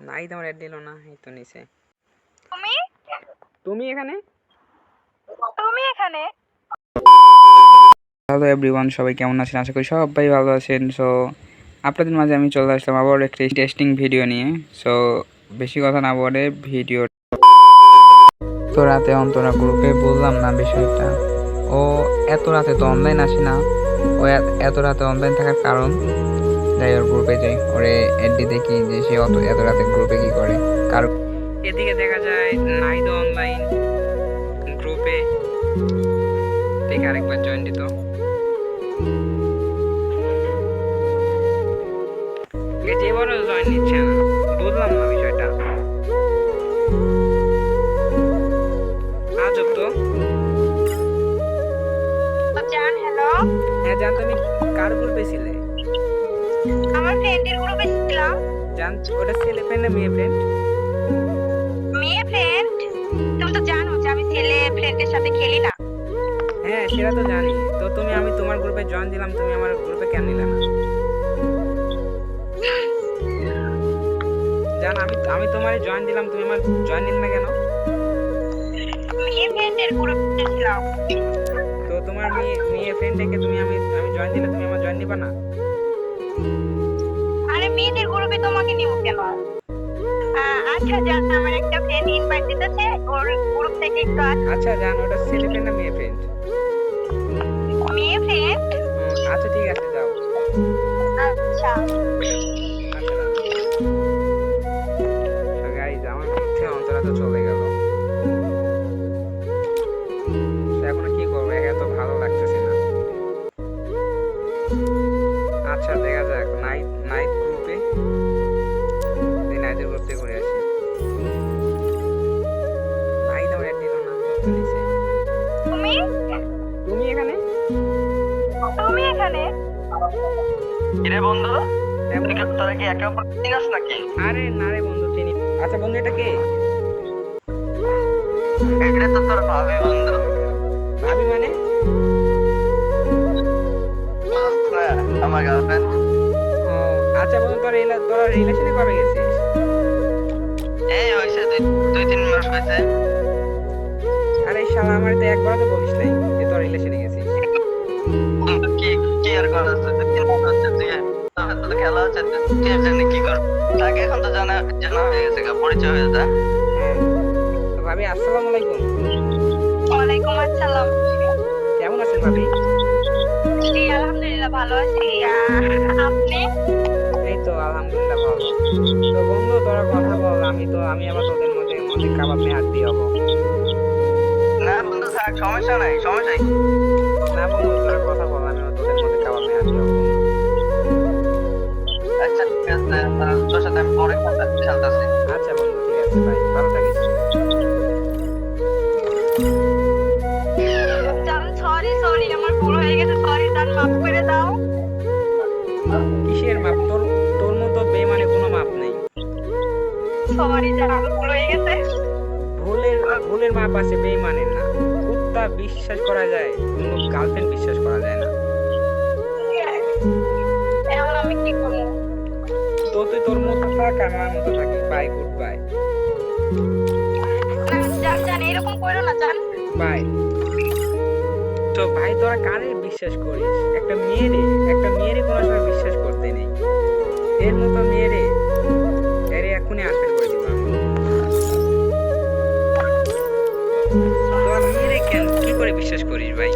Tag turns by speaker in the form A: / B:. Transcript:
A: নাই তোমার অ্যাড দিল না এই তো নিচে
B: তুমি?
A: তুমি এখানে?
B: তুমি এখানে?
A: হ্যালো এভরিওয়ান সবাই কেমন আছেন? আশা করি সবাই ভালো আছেন। সো আপনাদের মাঝে আমি চলে আসলাম আবার একটি টেস্টিং ভিডিও নিয়ে। সো বেশি কথা না বলে ভিডিও তো রাতে অন্তরা গ্রুপে বললাম না বিষয়টা। ও এত রাতে তো অনলাইন আসে না। ও এত- এত রাতে অনলাইন থাকার কারণ যাই ওর গ্রুপে যাই ওরে এডি দেখি যে সে অত এত রাতে গ্রুপে কি করে? কারণ এদিকে দেখা যায় নাইদ অনলাইন গ্রুপে দেখে আরেকবার জয়েন দিত। যে বড় জয়েন নিচ্ছে না বুঝলাম না বিষয়টা। আজব তো হ্যাঁ জান তুমি কার গ্রুপে ছিলে?
B: আমার ফ্রেন্ডের গ্রুপে ছিলাম।
A: জান ওটা ছেলে ফ্রেন্ড না মেয়ে ফ্রেন্ড
B: মেয়ে ফ্রেন্ড তুমি তো জানো যে আমি ছেলে ফ্রেন্ডের সাথে খেলি না।
A: হ্যাঁ সেটা তো জানি। তো তুমি আমি তোমার গ্রুপে জয়েন দিলাম তুমি আমার গ্রুপে কেন নিলে না? জান আমি আমি তোমার জয়েন দিলাম তুমি আমার জয়েন নিলে না কেন?
B: মেয়ে ফ্রেন্ডের গ্রুপে ছিলাম।
A: তো তোমার মেয়ে মেয়ে ফ্রেন্ডকে তুমি আমি আমি জয়েন দিলে তুমি আমার জয়েন দিবা না?
B: আরে মেয়েদের গ্রুপে তোমাকে নিব কেন? আচ্ছা জান আমার একটা ফ্রেন্ড ইনভাইট দিতেছে ওর গ্রুপ থেকে একটু
A: আচ্ছা জান ওটা ছেলে ফ্রেন্ড না মেয়ে ফ্রেন্ড
B: মেয়ে ফ্রেন্ড
A: আচ্ছা ঠিক আছে। নাইট নাইট গ্রুপে এই নাইটের গ্রুপ ঘুরে আসি। নাইট আমার অ্যাড দিল না
B: তুমি?
A: তুমি এখানে?
B: তুমি এখানে?
C: কিরে বন্ধু?
A: হ্যাঁ,
C: কি- তোরা কি একে অপর চিনাস নাকি?
A: আরে না রে বন্ধু চিনি। আচ্ছা বন্ধু এটা কে?
C: এটা তো তোর
A: আচ্ছা বন্ধু তোর তোরা রিলেশনে কবে গেছিস?
C: এই হয়েছে দুই দুই তিন মাস হয়েছে।
A: আরে শালা আমার তো একবার তো বলিস নাই যে তোর রিলেশনে গেছিস।
C: কি কি আর করার আছে দুই তিন মাস হচ্ছে তুই তো খেলা হচ্ছে তুই জানি কি কর তাকে এখন তো জানা জানা হয়ে গেছে গা, পরিচয় হয়ে যা
A: হ্যাঁ। ভাবি আসসালামু আলাইকুম।
B: ওয়ালাইকুম আসসালাম।
A: কেমন আছেন ভাবি?
B: জি আলহামদুলিল্লাহ ভালো আছি। আপনি?
A: এই তো আলহামদুলিল্লাহ ভালো। তো বন্ধু তোরা কথা বল আমি তো আমি আবার তোদের মধ্যে মধ্যে কাবাব নিয়ে হাত দিয়ে
C: না বন্ধু থাক সমস্যা নাই সমস্যা নাই।
A: না বন্ধু তোরা কথা বল আমি তোদের মধ্যে কাবাব নিয়ে হাত দিয়ে
C: আচ্ছা ঠিক আছে তোর সাথে আমি পরে কথা খেলতেছি
A: আচ্ছা বন্ধু ঠিক আছে ভাই ভালো থাকিস।
B: সরি সরি আমার ভুল হয়ে গেছে সরি জান মাফ করে দাও।
A: কিসের মাপ? তোর
B: সরি জান ভুল হয়ে গেছে।
A: ভুলের ভুলের মাপ আছে বেইমানের না। কুত্তা বিশ্বাস করা যায় কিন্তু গার্লফ্রেন্ড বিশ্বাস করা যায় না।
B: এখন আমি কি করব?
A: তো তুই তোর মতো থাক আমি আমার মতো থাকি বাই গুড বাই
B: না, জান জান এরকম করো না জান।
A: বাই তো ভাই তোরা কারে বিশ্বাস করিস? একটা মেয়েরে একটা মেয়েরে কোনো সময় বিশ্বাস করতে নেই। এর মতো মেয়েরে বিশ্বাস করিস ভাই।